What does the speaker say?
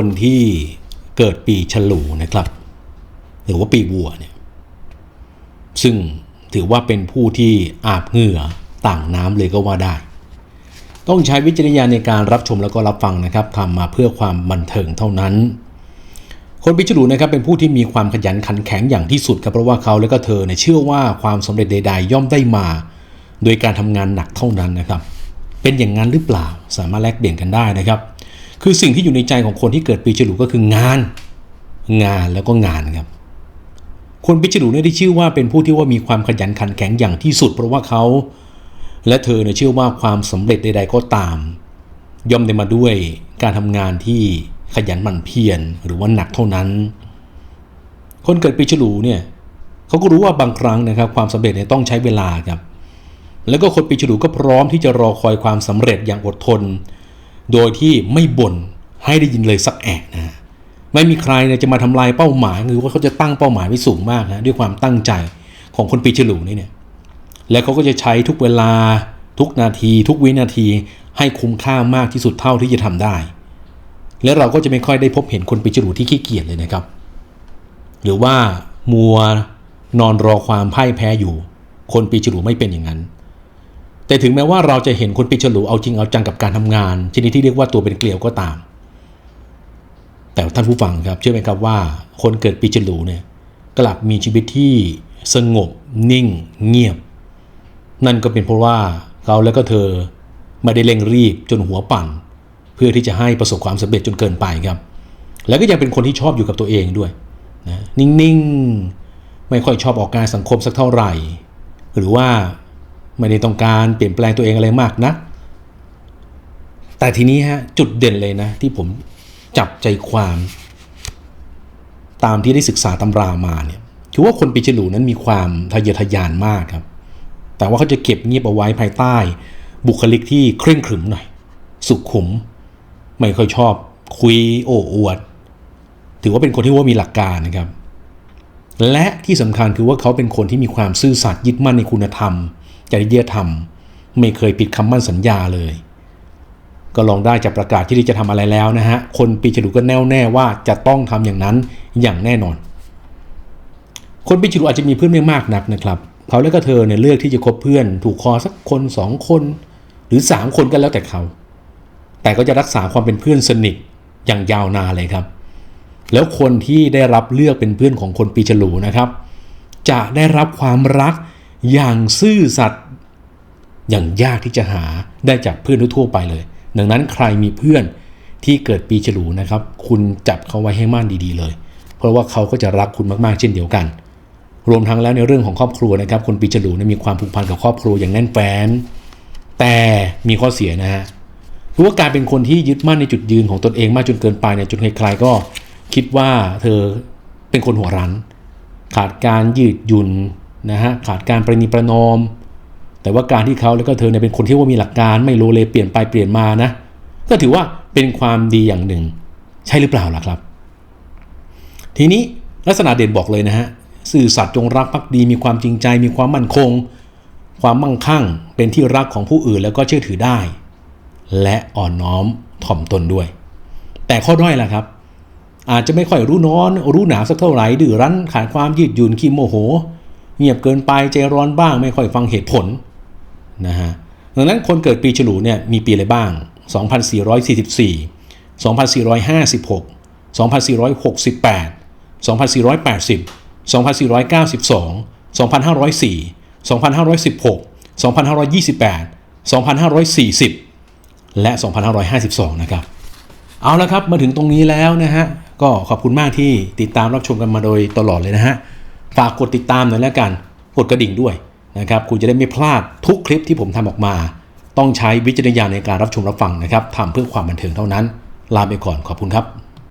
คนที่เกิดปีฉลูนะครับ หรือว่าปีวัวเนี่ยซึ่งถือว่าเป็นผู้ที่อาบเหงื่อต่างน้ำเลยก็ว่าได้ ต้องใช้วิจารณญาณในการรับชมแล้วก็รับฟังนะครับทำมาเพื่อความบันเทิงเท่านั้น คนปีฉลูนะครับเป็นผู้ที่มีความขยันขันแข็งอย่างที่สุดครับเพราะว่าเขาและก็เธอเนี่ยเชื่อว่าความสำเร็จใด ๆ ย่อมได้มา โดยการทำงานหนักเท่านั้นนะครับ เป็นอย่างนั้นหรือเปล่าสามารถแลกเปลี่ยนกันได้นะครับ คือสิ่งที่อยู่ในใจของคนที่เกิดปีฉลูก็คืองาน งานแล้วก็งานครับ คนปีฉลูเนี่ยได้ชื่อว่าเป็นผู้ที่ว่ามีความขยันขันแข็งอย่างที่สุด เพราะว่าเขาและเธอเนี่ยเชื่อว่าความสำเร็จใด ๆ ก็ตาม ย่อมได้มาด้วยการทำงานที่ขยันหมั่นเพียรหรือว่าหนักเท่านั้น คนเกิดปีฉลูเนี่ยเขาก็รู้ว่าบางครั้งนะครับความสำเร็จเนี่ยต้องใช้เวลาครับแล้วก็คนปีฉลูก็พร้อมที่จะรอคอยความสำเร็จอย่างอดทน โดยที่ไม่บ่นให้ได้ยินเลยสักแอะนะไม่มีใครเนี่ยจะมาทำลายเป้าหมายหรือว่าเขาจะตั้งเป้าหมายไว้สูงมากนะด้วยความตั้งใจของคนปีฉลูนี่เนี่ยและเขาก็จะใช้ทุกเวลาทุกนาที ทุกวินาทีให้คุ้มค่ามากที่สุดเท่าที่จะทำได้ และเราก็จะไม่ค่อยได้พบเห็นคนปีฉลูที่ขี้เกียจเลยนะครับ หรือว่ามัวนอนรอความพ่ายแพ้อยู่ คนปีฉลูไม่เป็นอย่างนั้น แต่ถึงแม้ว่าเราจะเห็นคนปีฉลูเอาจริงเอาจังกับการทำงาน ชนิดที่เรียกว่าตัวเป็นเกลียวก็ตาม แต่ท่านผู้ฟังครับเชื่อไหมครับว่า คนเกิดปีฉลูเนี่ยกลับมีชีวิตที่สงบนิ่ง เงียบ นั่นก็เป็นเพราะว่าเขาและก็เธอไม่ได้เร่งรีบจนหัวปั่น เพื่อที่จะให้ประสบความสำเร็จจนเกินไปครับ แล้วก็ยังเป็นคนที่ชอบอยู่กับตัวเองด้วยนะนิ่งๆ ไม่ค่อยชอบออกงานสังคมสักเท่าไหร่ หรือว่า ไม่ได้ต้องการเปลี่ยนแปลงตัวเองอะไรมากนะ แต่ทีนี้ฮะจุดเด่นเลยนะ ที่ผมจับใจความ ตามที่ได้ศึกษาตำรามาเนี่ยคือว่าคนปีฉลูนั้นมีความทะเยอทะยานมากครับ แต่ว่าเขาจะเก็บเงียบเอาไว้ภายใต้ บุคลิกที่เคร่งขรึมหน่อย สุขุม ไม่ค่อยชอบ คุยโอ้อวด ถือว่าเป็นคนที่ว่ามีหลักการนะครับ และที่สำคัญคือว่าเขาเป็นคนที่มีความซื่อสัตย์ยึดมั่นในคุณธรรม จริยธรรม ไม่เคยผิดคำมั่นสัญญาเลย ก็ลองได้จะประกาศที่จะทำอะไรแล้วนะฮะ คนปีฉลูก็แน่วแน่ว่าจะต้องทำอย่างนั้นอย่างแน่นอน คนปีฉลูอาจจะมีเพื่อนไม่มากนักนะครับเขาและก็เธอเนี่ยเลือกที่จะคบเพื่อน ถูกคอสักคนสองคน หรือสามคนก็แล้วแต่เขา แต่ก็จะรักษาความเป็นเพื่อนสนิทอย่างยาวนานเลยครับ แล้วคนที่ได้รับเลือกเป็นเพื่อนของคนปีฉลูนะครับ จะได้รับความรัก อย่างซื่อสัตย์อย่างยากที่จะหาได้จากเพื่อนทั่วไปเลย ดังนั้นใครมีเพื่อนที่เกิดปีฉลูนะครับ คุณจับเขาไว้ให้มั่นดีๆเลย เพราะว่าเขาก็จะรักคุณมากๆเช่นเดียวกัน รวมทั้งแล้วในเรื่องของครอบครัวนะครับ คนปีฉลูเนี่ยมีความผูกพันกับครอบครัวอย่างแน่นแฟ้น แต่มีข้อเสียนะฮะคือว่าการเป็นคนที่ยึดมั่นในจุดยืนของตนเองมากจนเกินไปเนี่ยจนใครๆก็คิดว่าเธอเป็นคนหัวรั้น ขาดการยืดหยุ่น นะฮะขาดการประนีประนอม แต่ว่าการที่เขาแล้วก็เธอเนี่ยเป็นคนที่ว่ามีหลักการไม่โลเลเปลี่ยนไปเปลี่ยนมานะ ก็ถือว่าเป็นความดีอย่างหนึ่ง ใช่หรือเปล่าล่ะครับ ทีนี้ลักษณะเด่นบอกเลยนะฮะสื่อสัตย์จงรักภักดีมีความจริงใจมีความมั่นคง ความมั่งคั่ง เป็นที่รักของผู้อื่นแล้วก็เชื่อถือได้ และอ่อนน้อมถ่อมตนด้วย แต่ข้อด้อยล่ะครับ อาจจะไม่ค่อยรู้นอน รู้หนาวสักเท่าไหร่ดื้อรั้นขาดความยืดหยุ่นขี้โมโห เงียบเกินไปใจร้อนบ้าง ไม่ค่อยฟังเหตุผลนะฮะดังนั้นคนเกิดปีฉลูเนี่ยมีปีอะไรบ้าง 2444 2456 2468 2480 2492 2504 2516 2528 2540 และ 2552 นะครับ เอาละครับ มาถึงตรงนี้แล้วนะฮะ ก็ขอบคุณมากที่ติดตามรับชมกันมาโดยตลอดเลยนะฮะ ฝากกดติดตามหน่อยแล้วกัน กดกระดิ่งด้วยนะครับ คุณจะได้ไม่พลาดทุกคลิปที่ผมทำออกมา ต้องใช้วิจารณญาณในการรับชมรับฟังนะครับทำเพื่อความบันเทิงเท่านั้น ลาไปก่อนขอบคุณครับ